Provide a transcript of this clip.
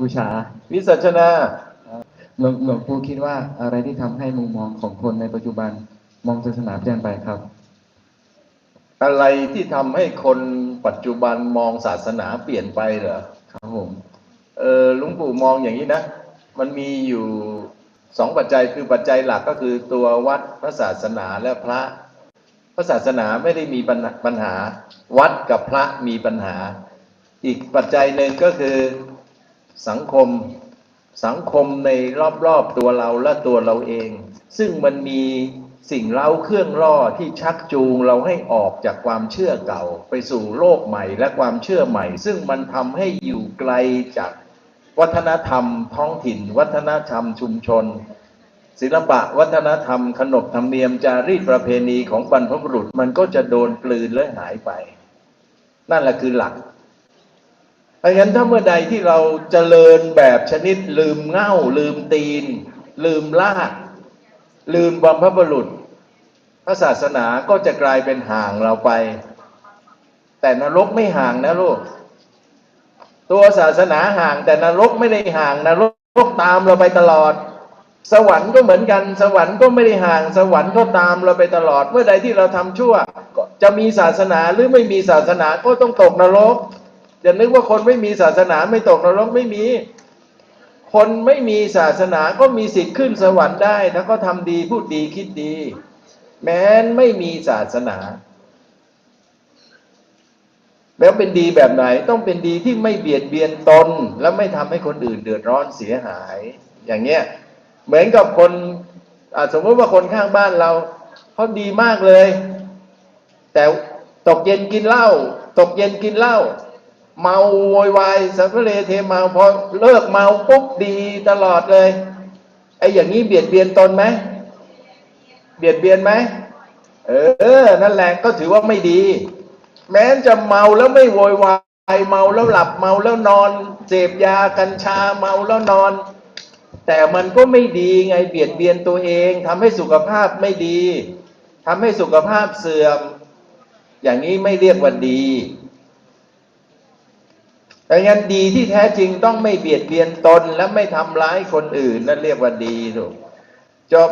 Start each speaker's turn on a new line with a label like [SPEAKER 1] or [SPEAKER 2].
[SPEAKER 1] บูชา
[SPEAKER 2] วิสัชนา
[SPEAKER 1] หลวงหลวงปู่คิดว่าอะไรที่ทำให้มุมมองของคนในปัจจุบันมองศาสนาเปลี่ยนไปครับ
[SPEAKER 2] อะไรที่ทำให้คนปัจจุบันมองศาสนาเปลี่ยนไปเหรอ
[SPEAKER 1] ครับผม
[SPEAKER 2] เออหลุงปู่มองอย่างนี้นะ มันมีอยู่สองปัจจัยคือปัจจัยหลักก็คือตัววัดพระศาสนาและพระพระศาสนาไม่ได้มีปัญหาปัญหาวัดกับพระมีปัญหา อีกปัจจัยหนึ่งก็คือ สังคมสังคมในรอบๆตัวเราและตัวเราเอง ซึ่งมันมีสิ่งเร้าเครื่องล่อที่ชักจูงเราให้ออกจากความเชื่อเก่า ไปสู่โลกใหม่และความเชื่อใหม่ ซึ่งมันทำให้อยู่ไกลจากวัฒนธรรม ท้องถิ่น วัฒนธรรมชุมชน ศิลปะวัฒนธรรม ขนบธรรมเนียมจารีตประเพณีของบรรพบุรุษมันก็จะโดนกลืนและหายไป นั่นแหละคือหลัก เพราะฉะนั้นถ้าเมื่อใดที่เราเจริญแบบชนิดลืมเง่า ลืมตีน ลืมลากลืมบรรพบุรุษ พระศาสนาก็จะกลายเป็นห่างเราไป แต่นรกไม่ห่างนะลูก ตัวศาสนาห่างแต่นรกไม่ได้ห่างนรกตามเราไปตลอด สวรรค์ก็เหมือนกัน สวรรค์ก็ไม่ได้ห่าง สวรรค์ก็ตามเราไปตลอด เมื่อใดที่เราทำชั่วจะมีศาสนาหรือไม่มีศาสนาก็ต้องตกนรก อย่านึกว่าคนไม่มีศาสนาไม่ตกนรกไม่มี คนไม่มีศาสนาก็มีสิทธิ์ขึ้นสวรรค์ได้ ถ้าก็ทำดีพูดดีคิดดี แม้นไม่มีศาสนา แล้วเป็นดีแบบไหนต้องเป็นดีที่ไม่เบียดเบียนตน และไม่ทำให้คนอื่นเดือดร้อนเสียหาย อย่างเงี้ยเหมือนกับคนสมมติว่าคนข้างบ้านเราเขาดีมากเลย แต่ตกเย็นกินเหล้าตกเย็นกินเหล้า เมาโวยวายสัพเพเลเทเมาพอเลิกเมาปุ๊บดีตลอดเลยไอ้อย่างนี้เบียดเบียนตนไหมเบียดเบียนไหมเออ นั่นแหละก็ถือว่าไม่ดี แม้จะเมาแล้วไม่โวยวายเมาแล้วหลับเมาแล้วนอน เสพยากัญชาเมาแล้วนอน แต่มันก็ไม่ดีไงเบียดเบียนตัวเองทำให้สุขภาพไม่ดีทำให้สุขภาพเสื่อม อย่างนี้ไม่เรียกว่าดี ดังนั้นดีที่แท้จริงต้องไม่เบียดเบียนตนและไม่ทำร้ายคนอื่น นั่นเรียกว่าดีถูกจบ